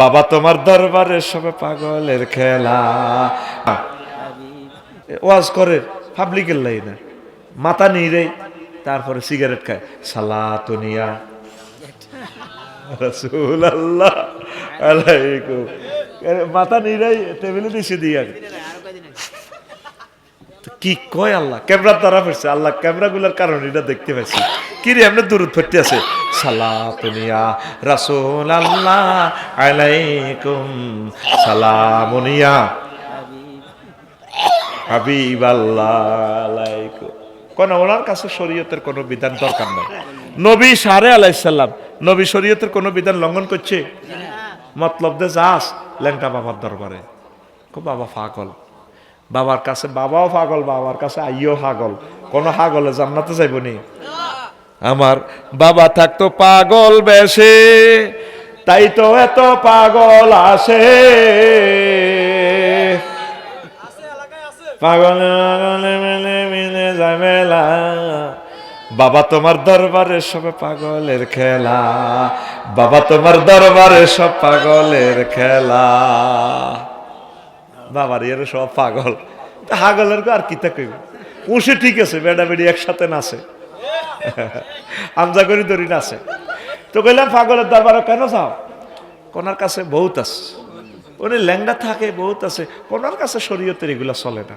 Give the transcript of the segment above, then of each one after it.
বাবা তোমার দরবারে সবে পাগলের খেলা। ওয়াজ করে পাবলিকের লাইনে। মাথা নিয়ে তারপরে সিগারেট খায়। সালা তুনিয়া রসুল আল্লাহ আলাইকুম মাথা রে টেবিলে দিছে দিয়া কি কয় আল্লাহ? ক্যামেরার দ্বারা ফেরছে। আল্লাহ ক্যামেরাগুলোর কারণে এটা দেখতে পাচ্ছি কি রে এমনি দূরত ফেরতে আছে? সালাতুনিয়া রাসূল আল্লাহ আলাইকুম। সালামুনিয়া হাবিব আল্লাহ আলাইকুম। কোন ওনার কাছে শরীয়তের কোনো বিধান দরকার নাই। নবী সারে আলাইসাল্লাম নবী শরীয়তের কোনো বিধান লঙ্ঘন করছে? মতলব দে যাস ল্যাংটা বাবার দরবারে। বাবা পাগল। বাবার কাছে, বাবাও পাগল, বাবার কাছে আইও পাগল। কোন হাগলে জান্নাতে যাইব নি? আমার বাবা থাকতো পাগল বেশে, তাই তো এত পাগল আসে। মিলে ঝামেলা। বাবা তোমার দরবারে সব পাগলের খেলা। বাবা তোমার দরবারে সব পাগলের খেলা। বাবার, এর সব পাগল। হাগলের আর কি তা কইব? উসে ঠিক আছে, বেডা বেডি একসাথে নাচে। আমজা করি ধরি নাচে। তো কইলাম, পাগলের দরবারে কেন যাও? কোনার কাছে বহুত আছে। উনি ল্যাংডা থাকে, বহুত আছে। কোনার কাছে শরীয়তের এগুলা চলে না।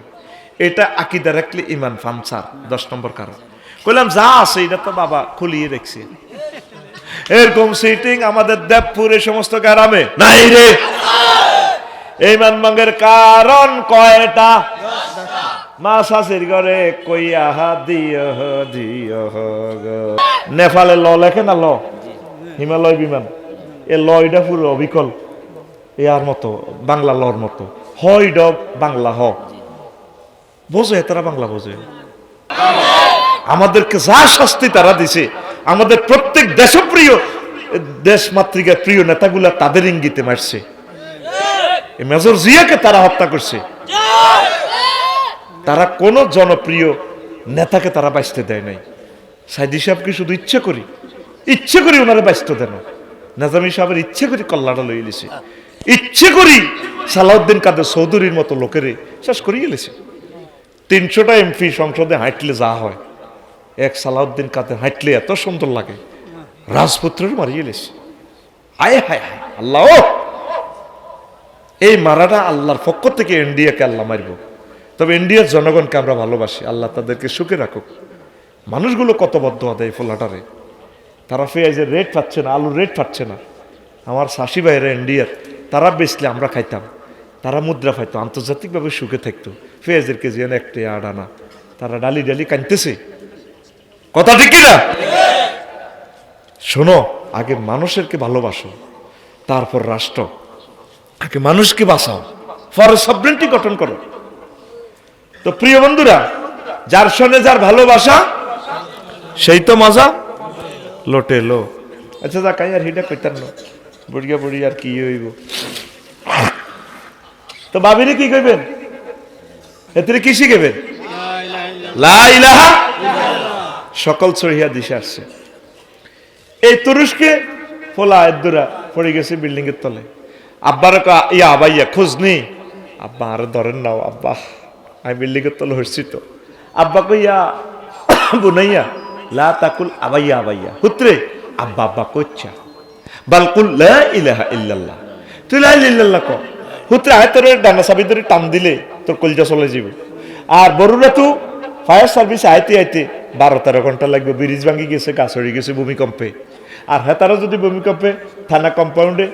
এটা আকিদা রাখলে ইমান ফামসার দশ নম্বর কারণ। কইলাম, যা আছে, এটা তো বাবা খুলিয়ে রেখছি। এরকম সিটিং আমাদের দেবপুর এই সমস্ত গ্রামে। নাই রে! এই মানমাঙ্গের কারণ কয়টা? মা শাশির ঘরে কইয়া দিয় দিয়। নেপালে ল লেখে না ল? হিমালয় বিমান। এ ল এটা পুরো অবিকল। ইয়ার মতো, বাংলা লর মতো। হয় ডব বাংলা হ। বোঝে, তারা বাংলা বোঝে। আমাদেরকে যা শাস্তি তারা দিছে। আমাদের প্রত্যেক দেশপ্রিয় দেশ মাতৃকার প্রিয় নেতাগুলা তাদের ইঙ্গিতে মারছে। এই মেজর জিয়াকে তারা হত্যা করছে। তারা কোন জনপ্রিয় নেতাকে তারা বাঁচতে দেয় নাই। সাইদি সাহেবকে শুধু ইচ্ছে করি? ইচ্ছে করি ওনারা বাঁচতে দেন। নাজামি সাহেবের ইচ্ছে করি কল্লাটা লই এলেছে ইচ্ছে করি সালাউদ্দিন কাদের চৌধুরীর মতো লোকেরে শেষ করিয়ে এলেছে তিনশোটা এমপি সংসদে হাঁটলে যা হয়। এক সালাউদ্দিন কাদের হাঁটলে এত সুন্দর লাগে। রাজপুত্রের মারিয়ে এলেছে আয় হায় হায়, আল্লাহ! এই মারাটা আল্লাহর পক্ষ থেকে ইন্ডিয়াকে আল্লাহ মারব। তবে ইন্ডিয়ার জনগণকে আমরা ভালোবাসি, আল্লাহ তাদেরকে সুখে রাখুক। মানুষগুলো কত বদ্ধ আদায় ফোলাটারে। তারা পেঁয়াজের রেট পাচ্ছে না, আলুর রেট পাচ্ছে না। আমার শাশি ভাইয়েরা ইন্ডিয়ার তারা বেচলে আমরা খাইতাম, তারা মুদ্রা পাইতো, আন্তর্জাতিকভাবে সুখে থাকতো। পেঁয়াজের কেজি একটা আট আনা তারা ডালি ডালি কানতেছে কথা ঠিক কিনা? শোনো, আগে মানুষেরকে ভালোবাসো, তারপর রাষ্ট্র। আগে মানুষকে বাঁচাও। পরে সবরেন্টি গঠন করো। তো প্রিয় বন্ধুরা, যার সঙ্গে যার ভালোবাসা, সেই তো মজা লোটে লো। আচ্ছা যা কাই আর হিটা কইতার না। বুড়িয়া বুড়ি আর কি হইব। তো বাবিরে কি কইবেন? এতে কি শিখেবেন লা ইলাহা সকল সহিয়া দিশে আসছে। এই তুরস্কে ফোলা এদুরা পড়ে গেছে বিল্ডিং এর তলে। আব্বার ইয়া আবাইয়া খোঁজ নেই। আব্বা আর ধরেন নাও, আব্বা, আমি বিল্ডিং এর তলে হচ্ছি তো। আব্বা কইয়া, বুনাইয়া, লা তাকুল আবাইয়া আবাইয়া পুত্রে আব্বা আব্বা কইছা বালকুল লা ইলাহা ইল্লাল্লাহ। তুই লা ইল্লাল্লাহ ক পুত্রে আয় তোর ডানা চাবি ধরে টান দিলে তোর কলজা চলে যাবে আর বড়ুরা তো, ফায়ার সার্ভিস আইতে আইতে বারো তেরো ঘণ্টা লাগবে, ব্রিজ ভাঙি গেছে গাছড়ি গেছে ভূমিকম্পে। আর হ্যাঁ তারা যদি ভূমিকম্পে থানা কম্পাউন্ডে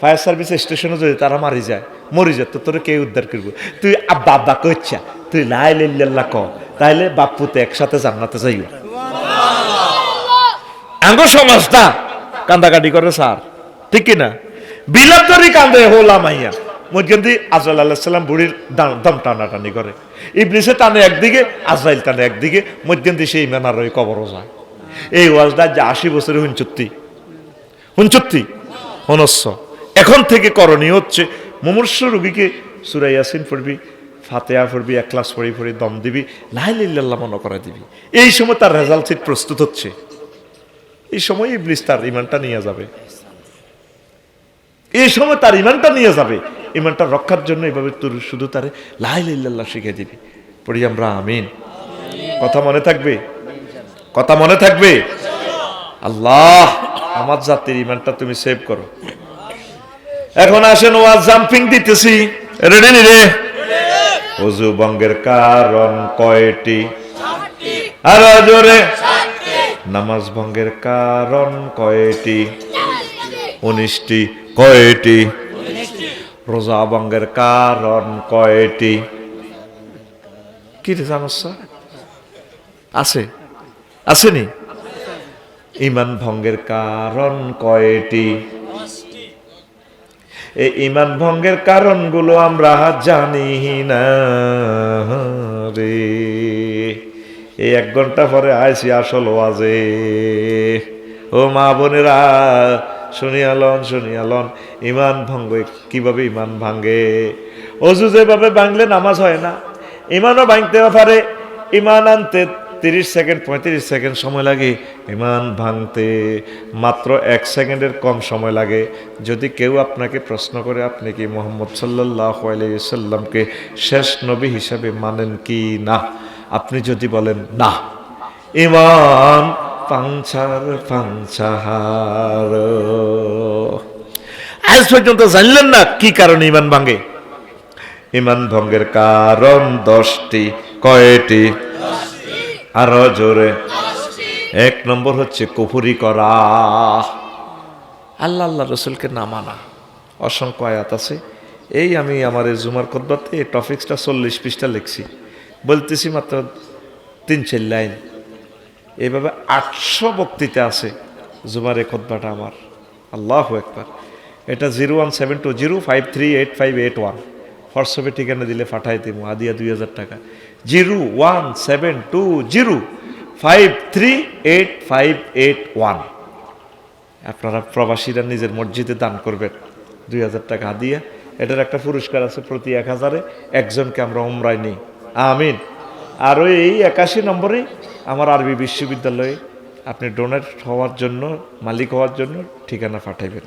ফায়ার সার্ভিস স্টেশনে যদি তারা মারি যায়, মরি যায়, তো তোর কে উদ্ধার করব? তুই আব্বা আব্বা কইছা তুই লাই লিল্লাল্লাহ ক, তাইলে বাপুতে একসাথে জান্নাতে যাইব। আঙ্গ সমাজটা কান্দাকাটি করে স্যার। ঠিক কিনা? বিলাপদারি কান্দে হোলা মাইয়া। মধ্যে আজরাইল আলাহিসাল্লাম বুড়ির দাম- টানাটানি করে। ইবলিসে টানে একদিকে, আজরাইল টানে একদিকে মধ্যে সেই মেনার ওই কবরও যায়। এই ওয়াজটা যে আশি বছরের হুঞ্চত্তি হুঞ্চত্তি হনস্য। এখন থেকে করণীয় হচ্ছে, মুমূর্ষ রোগীকে সুরাইয়াসিন পড়বি ফাতেয়া পড়বি, এক ক্লাস পড়ি পড়ি দম দিবি লাইল্লাহ মনে করে দিবি। এই সময় তার রেজাল্ট সিট প্রস্তুত হচ্ছে। এই সময় ইবলিস তার ইমানটা নিয়ে যাবে। এই সময় তার ইমানটা নিয়ে যাবে। ইমানটা রক্ষার জন্য এভাবে তোর শুধু তারে লাইল্লাহ শিখে দিবি। পড়ি আমরা আমিন। কথা মনে থাকবে? কথা মনে থাকবে? আল্লাহ, আমার জাতির ইমানটা তুমি সেভ করো। এখন আসেন ওয়াজ জাম্পিং দিতেছি। রেডি নি রে? অজু বঙ্গের কারণ কয়টি? আরও জোরে। নামাজ ভঙ্গের কারণ কয়টি? উনিশটি কয়টি? রোজা ভঙ্গের কারণ কয়টি? কি রে জানোস আছে। আসেনি ইমান ভঙ্গের কারণ কয়টি? এই ইমান ভঙ্গের কারণগুলো আমরা জানি না রে। এই এক ঘণ্টা পরে আইসি আসল ওয়াজে। ও মা বোনেরা শুনিয়ালন শুনিয়ালন ইমান ভঙ্গ, কীভাবে ইমান ভাঙ্গে? অজু যেভাবে ভাঙলে নামাজ হয় না, ইমানও ভাঙতে পারে, ইমান আনতে তিরিশ সেকেন্ড, পঁয়ত্রিশ সেকেন্ড সময় লাগে, ইমান ভাঙতে। মাত্র এক সেকেন্ডের কম সময় লাগে। যদি কেউ আপনাকে প্রশ্ন করে, আপনি কি মোহাম্মদ সাল্লাহ সাল্লামকে শেষ নবী হিসাবে মানেন কি না? আপনি যদি বলেন, না। ইমান পাঞ্চার পাঞ্চাহার আজ পর্যন্ত জানলেন না কি কারণে ইমান ভাঙে? ইমান ভঙ্গের কারণ দশটি, কয়টি? আরও জোরে। এক নম্বর হচ্ছে কুফুরি করা। আল্লাহ আল্লাহ রসুলকে না মানা। অসংখ্য আয়াত আছে। এই আমি আমার এই জুমার কদ্বাতে এই টপিক্সটা চল্লিশ পৃষ্ঠা লিখছি। বলতেছি মাত্র তিন চার লাইন। এইভাবে আটশো বক্তৃতা আছে জুমার এই খোদ্বাটা আমার। আল্লাহ একবার এটা zero one seven two zero five three eight five eight one. হোয়াটসঅ্যাপে ঠিকানা দিলে পাঠাই দিব আদিয়া দুই হাজার টাকা। Zero, one, seven, two, zero, five, three, eight, five, eight, one. আপনারা প্রবাসীরা নিজের মসজিদে দান করবেন। দুই হাজার টাকা দিয়ে। এটার একটা পুরস্কার আছে প্রতি এক হাজারে। একজনকে আমরা উমরায় নিই। আমিন। আর ওই এই একাশি নম্বরে আমার আরবি বিশ্ববিদ্যালয়ে আপনি ডোনেট হওয়ার জন্য, মালিক হওয়ার জন্য ঠিকানা পাঠাইবেন।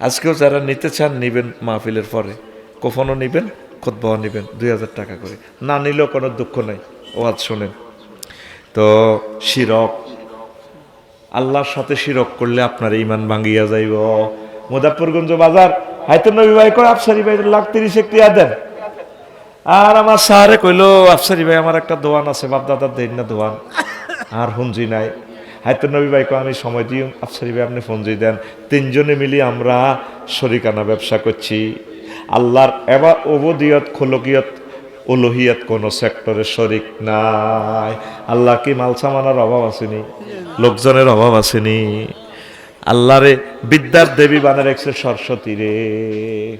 আজকেও যারা নিতে চান নিবেন মাহফিলের পরে। কখনও নিবেন? খোদবাও নিবেন দুই হাজার টাকা করে। না নিলেও কোনো দুঃখ নাই। ওয়াজ শোনেন। তো শিরক, আল্লাহর সাথে শিরক করলে আপনার ইমান ভাঙ্গিয়া যাইব। মুজাফরগঞ্জ বাজার হাইতো নবী ভাই কয়, আফসারি ভাই, লাখ তিরিশ একটি দেন। আর আমার সাহারে কইলো, আফসারি ভাই, আমার একটা দোয়ান আছে বাপ দাদার দেন না দোয়ান। আর হুঞ্জি নাই। হাইতো নবী আমি সময় দিই, আফসারি ভাই, আপনি ফোনজি দেন। তিনজনে মিলি আমরা শরিকানা ব্যবসা করছি। আল্লাহর এবার অবদিয়ত খোলকিয়ত, উলহিয়াত কোন সেক্টরে শরিক নাই। আল্লাহ কি মালসামানার অভাব আসেনি? লোকজনের অভাব আসেনি? আল্লাহরে বিদ্যার দেবী বানে রেখেছে সরস্বতী রে।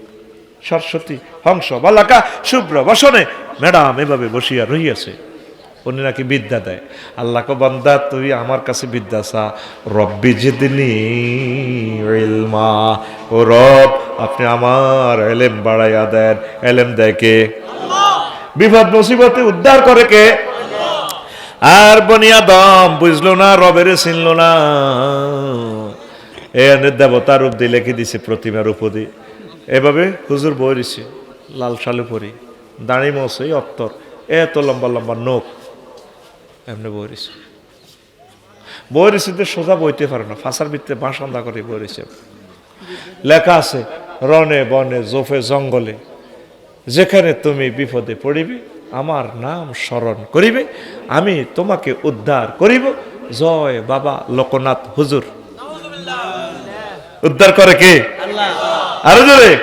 সরস্বতী হংস, বালাকা, শুভ্র, বসনে। ম্যাডাম এভাবে বসিয়া রহিয়াছে। উনি নাকি বিদ্যা দেয়। আল্লাহকে বন্দা, তুই আমার কাছে বিদ্যা চা। রব্বি জিদনি ও রব আপনি আমার এলেম বাড়াইয়া দেন, এলেম কে? বিপদ মুসিবতে উদ্ধার করে কে? আর বনিয়া দম বুঝলো না, রবেরে চিনল না। এ দেবতার রূপ দিয়ে লিখে দিছে প্রতিমার উপদি এভাবে হুজুর বই দিছে, লাল শালু পরি দাঁড়ি মৌসে অত্তর। এত লম্বা লম্বা নোক এমনি বই দিছে। বই দিছে সোজা বইতে পারে না, ফাঁসার ভিতরে বাসন্দা করে বই দিছে। লেখা আছে রনে বনে জোফে জঙ্গলে। যেখানে তুমি বিপদে পড়িবে আমার নাম স্মরণ করিবে আমি তোমাকে উদ্ধার করিব। জয় বাবা লোকনাথ হুজুর। উদ্ধার করে কে? আরও জোরে।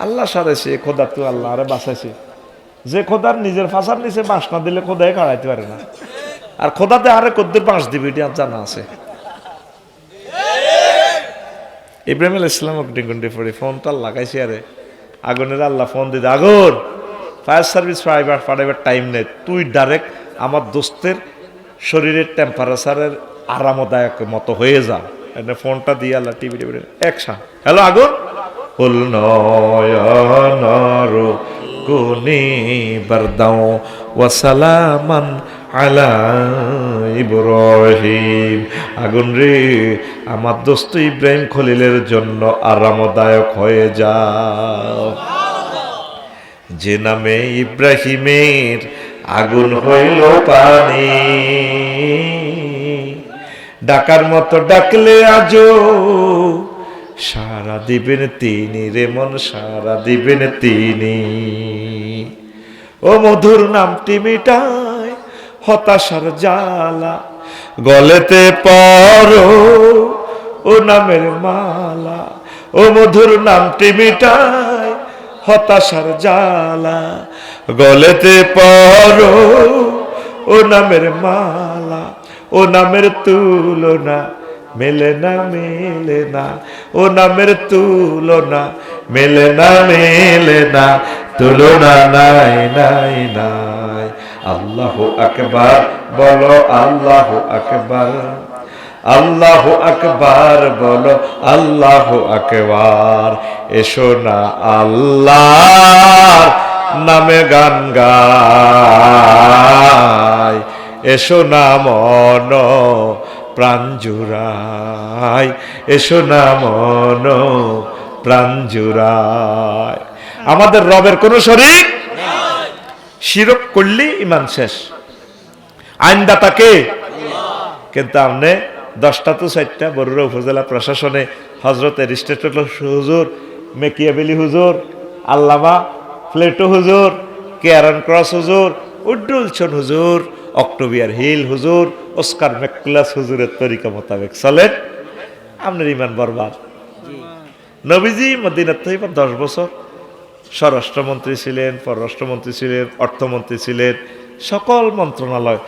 আল্লাহ। সারাইছে খোদা তো আল্লাহ আরে বাঁচাইছে। যে খোদার নিজের ফাঁসার নিচে বাঁশ না দিলে খোদাই কাড়াইতে পারে না। আর খোদাতে আরে কদ্দুর বাঁশ দিবে এটা জানা আছে। ইব্রাহিম আল ইসলাম ডিঙ্গুন্ডি পড়ে ফোনটা লাগাইছে আরে। আগুনের আল্লাহ ফোন দিতে আগুন, ফায়ার সার্ভিস ফাইবার ফাটাইবার টাইম নেই, তুই ডাইরেক্ট আমার দোস্তের শরীরের টেম্পারেচারের আরামদায়ক মতো হয়ে যা। এনে ফোনটা দিয়ে আল্লাহ টিভি টিভি একসা হ্যালো আগুন? কুল নয়নর কুনি বরদাও ওয়াসালামান আলা ইব্রাহিম। আগুন রে আমার দোস্ত ইব্রাহিম খলিলের জন্য আরামদায়ক হয়ে যাও। যে নামে ইব্রাহিমের আগুন হইল পানি। ডাকার মতো ডাকলে আজো সারা দিবেন তিনি রে মন, সারা দিবেন তিনি। ও মধুর নামটি মিটায় হতাশার জ্বালা, গলেতে পরো। ও নামের মালা, ও মধুর নামটি মিটায় হতাশার জালা গলেতে পরো, ও নামের মালা, ও নামের তুলনা মেলে না মেলে না। ও নামের তুলনা মেলে না মেলে না। তুলনা নাই নাই নাই। আল্লাহ আকবার, বলো আল্লাহ আকবার। আল্লাহ আকবার বলো, আল্লাহ আকবার। এসো না আল্লাহ নামে গান গায় এসো না মন প্রাণ জুড়ায় এসো না মন প্রাণ জুড়ায় আমাদের রবের কোন শরীর শিরক করলে ইমান শেষ। আইনদাতাকে কিন্তু আপনি দশটা তো চারটা বরুড়া উপজেলা প্রশাসনে হজরত এরিস্টেটল হুজুর মেকিয়াবেলি হুজুর আল্লামা প্লেটো হুজুর কেয়ারন ক্রস হুজুর উড্ডুলছন হুজুর অক্টোবিয়ার হিল হুজুর ওস্কার মেকুলাস হুজুরের তরিকা মোতাবেক চলেন আপনার ইমান বরবাদ। নবীজি মদিনার থেকে দশ বছর। স্বরাষ্ট্রমন্ত্রী ছিলেন পররাষ্ট্রমন্ত্রী ছিলেন অর্থমন্ত্রী ছিলেন সকল মন্ত্রণালয়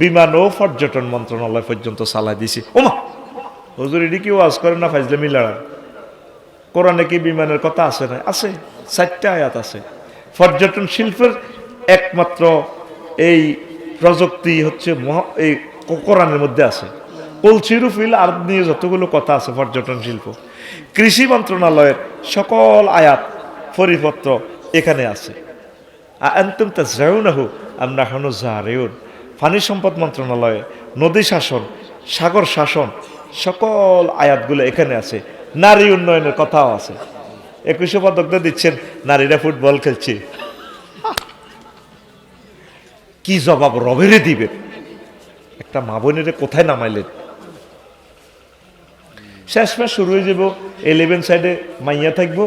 বিমান ও পর্যটন মন্ত্রণালয় পর্যন্ত চালাই দিছি। ওমা! হুজুর, এটি কি ওয়াজ করে না ফাইজলে মিলারা কোরআনে কি বিমানের কথা আছে না আছে, চারটা আয়াত আছে। পর্যটন শিল্পের একমাত্র এই প্রযুক্তি হচ্ছে এই কোরআনের মধ্যে আছে। কলসিরুফিল আর নিয়ে যতগুলো কথা আছে পর্যটন শিল্প, কৃষি মন্ত্রণালয়ের সকল আয়াত, পরিপত্র এখানে আছে। আন্তুম তাজরাউনাহু আমরা এখনও জারেউন। পানি সম্পদ মন্ত্রণালয়ে, নদী শাসন, সাগর শাসন, সকল আয়াতগুলো এখানে আছে। নারী উন্নয়নের কথাও আছে। একুশে পদক দিচ্ছেন, নারীরা ফুটবল খেলছে। কি জবাব রবেরে দিবে? একটা মা বোনেরে কোথায় নামাইলেন? শেষ মাস শুরু হয়ে যাব এলেভেন সাইডে মাইয়া থাকব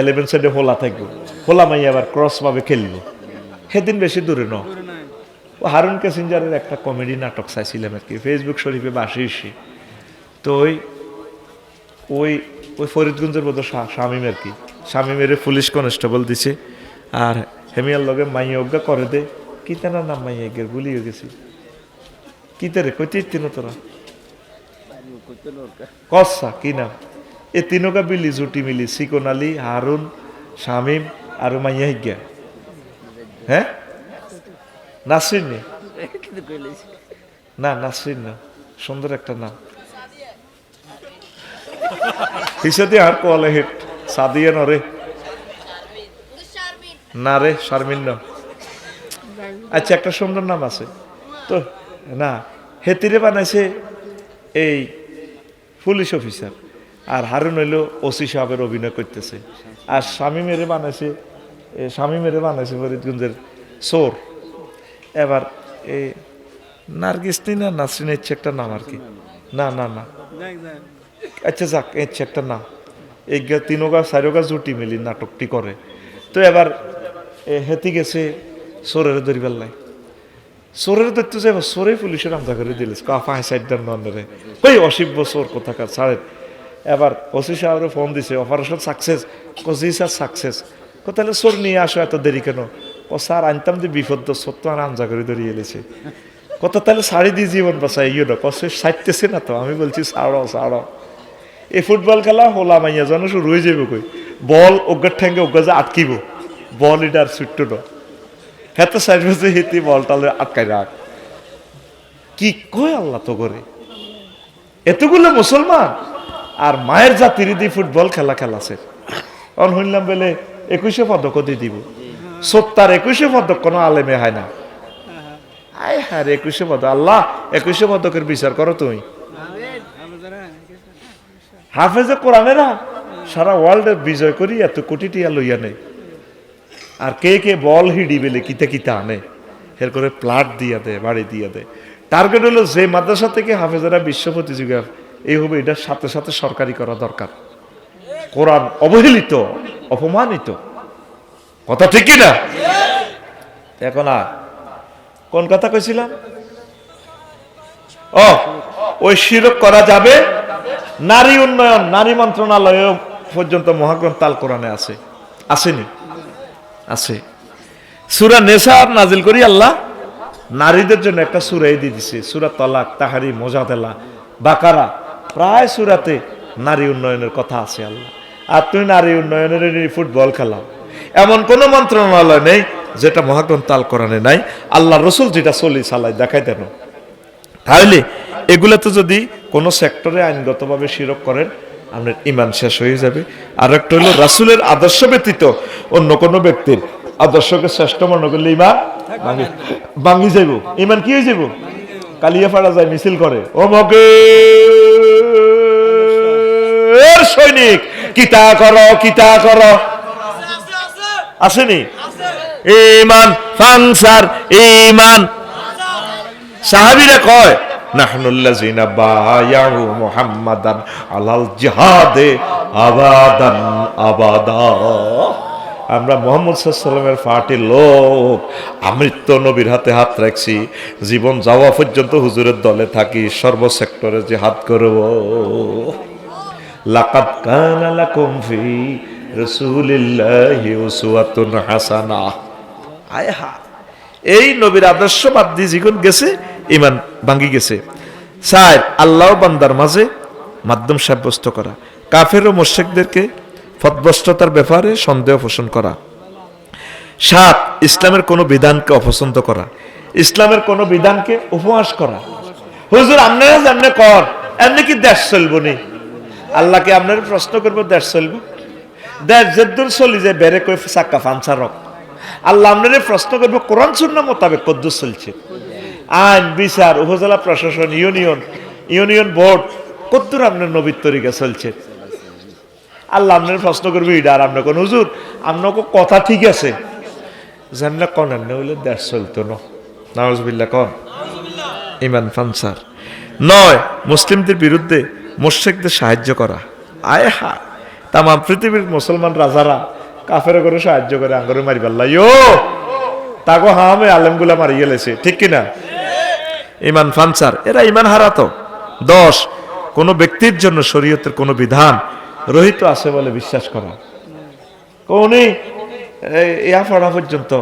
এলেভেন সাইডে হোলা থাকব। হোলা মাইয়া আবার ক্রস ভাবে খেলব। সেদিন বেশি দূরে ন ও হারুন ক্যাসেঞ্জারের একটা কমেডি নাটক চাইছিলাম আর কি ফেসবুক শরীফে বাসে এসে তো ওই ওই ওই ফরিদগঞ্জের বোধ শামিম আর কি, শামিমের পুলিশ কনস্টেবল দিছে, আর হেমিয়ার লগে মাইয়া করে দে কি তেনার নাম মাইয়া গের ভুলিয়ে গেছি। কি তেরে কইতে তিন তোরা? কসা কি নাম? এ তিনকা বিলি জুটি মিলি, সিকন আলী, হারুন, শামিম, আর মাইয়া হিজ্ঞা হ্যাঁ? নাসরিন? না নাসরিন না সুন্দর একটা নাম। হিসাদি আর কোয়ালে হিট সাদিয়া নরে। না রে শারমিন না। আচ্ছা একটা সুন্দর নাম আছে। তো না হেতিরে বানাইছে এই পুলিশ অফিসার। আর হারুন হইল ওসি সাহেবের অভিনয় করতেছে। আর স্বামী মেরে বানাইছে এ স্বামী মেরে বানাইছে ফরিদগঞ্জের সোর এবার এই নার্গিস না নাসরিন ইচ্ছে একটা নাম আর কি। না না না। আচ্ছা যাক ইচ্ছে একটা নাম। এই তিনোগা চারোগা জুটি মিলি নাটকটি করে। তো এবার হেতি গেছে সোরের ধরিবার লাই সোরের ধরতে যাব সোরে পুলিশের আমদা করে দিলে কাফায় সাইডার নন্দরে ওই অসিব্য সোর কোথাকার ছাড়েন এবার ওসি সাহেবের ফোন দিছে অপারেশন সাকসেস কজি স্যার সাকসেস তাহলে সোর নিয়ে আসো এত দেরি কেন? ও স্যার আনতাম যে বিপদ সত্য আর আমজা করে ধরিয়ে এলেছে। কত তাহলে শাড়ি দিয়ে জীবন বাঁচাই ইয়ে না কষ্ট সাইতেছে না তো? আমি বলছি সাড়ো সাড়ো এই ফুটবল খেলা হোলা মাইয়া, যেন শুরু হয়ে যাবে কই? বল অজ্ঞার ঠ্যাঙ্গে অজ্ঞা যে আটকিব, বল এটা আর ছুট্ট না। হ্যাঁ তো বাজে হিতি বল তাহলে আটকাই রাখ। কি কয় আল্লাহ তো করে? এতগুলো মুসলমান, আর মায়ের জাতির দি ফুটবল খেলা খেলাছে, অন হইলাম বলে একুশে পদক দিয়ে দিব। সত্তার একুশে পদক কোনো আলেমে হয় না। একুশে পদক। আল্লাহ, একুশে পদকের বিচার করো তুমি। হাফেজে কোরআনে না সারা ওয়ার্ল্ডে বিজয় করি এত কোটি টিয়া লইয়া নেই আর কে কে বল হিডি বেলে কিতে কিতে আনে। এর করে প্লাট দিয়া দেয়, বাড়ি দিয়া দেয়। টার্গেট হলো যে মাদ্রাসা থেকে হাফেজেরা বিশ্ব প্রতিযোগিতা এই হবে এটার সাথে সাথে সরকারি করা দরকার। কোরআন অবহেলিত, অপমানিত। কথা ঠিক কি না এখন আর কোন কথা কইছিলাম ও, ওই শিরক করা যাবে? নারী উন্নয়ন, নারী মন্ত্রণালয় পর্যন্ত মহাগ্রন্থ আল কোরআনে আছে। আসেনি? আছে। সুরা নেশা নাজিল করি আল্লাহ। নারীদের জন্য একটা সুরাই দিয়ে দিছে। সুরা তলাক তাহারি মোজাদেলা, বাকারা। প্রায় সুরাতে নারী উন্নয়নের কথা আছে আল্লাহ। আর তুই নারী উন্নয়নের ফুটবল খেলা এমন কোন মন্ত্রণালয় নেই যেটা মহাগ্রন্থ আল কোরআনে নাই। আল্লাহ রসুল যেটা চলি চালাই দেখাই দেন তাহলে এগুলাতে যদি কোনো সেক্টরে আইনগতভাবে শিরক করেন, আপনার ইমান শেষ হয়ে যাবে। আর একটা হলো রাসুলের আদর্শ ব্যতীত অন্য কোনো ব্যক্তির আদর্শকে শ্রেষ্ঠ মনে করলে ইমান ভাঙি। যাইব। ইমান কি হয়ে যাব কালিয়া ফাড়া যায়, মিছিল করে। ও মগে সৈনিক, কিতা করো কিতা করো। আসেনি? ইমান ফাংসার ইমান সাহাবিরা কয় আমরা মোহাম্মদ সাল্লামের পার্টির লোক। আমৃত্য নবীর হাতে হাত রাখছি। জীবন যাওয়া পর্যন্ত হুজুরের দলে থাকি সর্ব সেক্টরে যে হাত করব। লাকাদ কানা লাকুম ফি এই নবীর আদর্শ বাদ দিয়ে জীবন গেছে ইমান ভাঙ্গি গেছে। চার আল্লাহ বান্দার মাঝে মাধ্যম সাব্যস্ত করা। কাফের ও মোশেকদেরকে ফতবস্ততার ব্যাপারে সন্দেহ পোষণ করা। সাত, ইসলামের কোনো বিধানকে অপছন্দ করা। ইসলামের কোনো বিধানকে উপহাস করা। হুজুর আপনারা জানলে কর। এমনি কি দেশ চলবো নি? আল্লাহকে আপনার প্রশ্ন করব, দেশ চলবো? দেশ যেদূর চলি যে বেড়ে কই চাক্কা ফানসা রক আল্লাহ আপনার প্রশ্ন করব, কোরআন শূন্য মোতাবেক কদ্দুর চলছে। আইন, বিচার, উপজেলা প্রশাসন, ইউনিয়ন ইউনিয়ন বোর্ড, কদ্দুর আপনার নবীর তরিকা চলছে। আল্লাহ আপনার প্রশ্ন করব এটা আর আপনার কোন হুজুর? আপনার কথা ঠিক আছে। জানলে কন এমনি হইলে দেশ চলতো না। নওয়াজবিল্লা কন। ইমান ফানসার। নয়, মুসলিমদের বিরুদ্ধে মোর্শেকদের সাহায্য করা। আয় হা তাম পৃথিবীর মুসলমান রাজারা কাফের করে সাহায্য করে আঙ্গরে মারি পাল্লা ইয়ো তাকে হামে আলেমগুলা মারি গেলেছে ঠিক কিনা ইমান ফানসার, এরা ইমান হারাতো। দশ, কোনো ব্যক্তির জন্য শরীয়তের কোনো বিধান রহিত আছে বলে বিশ্বাস করা। কোনি ইয়া পড়া পর্যন্ত।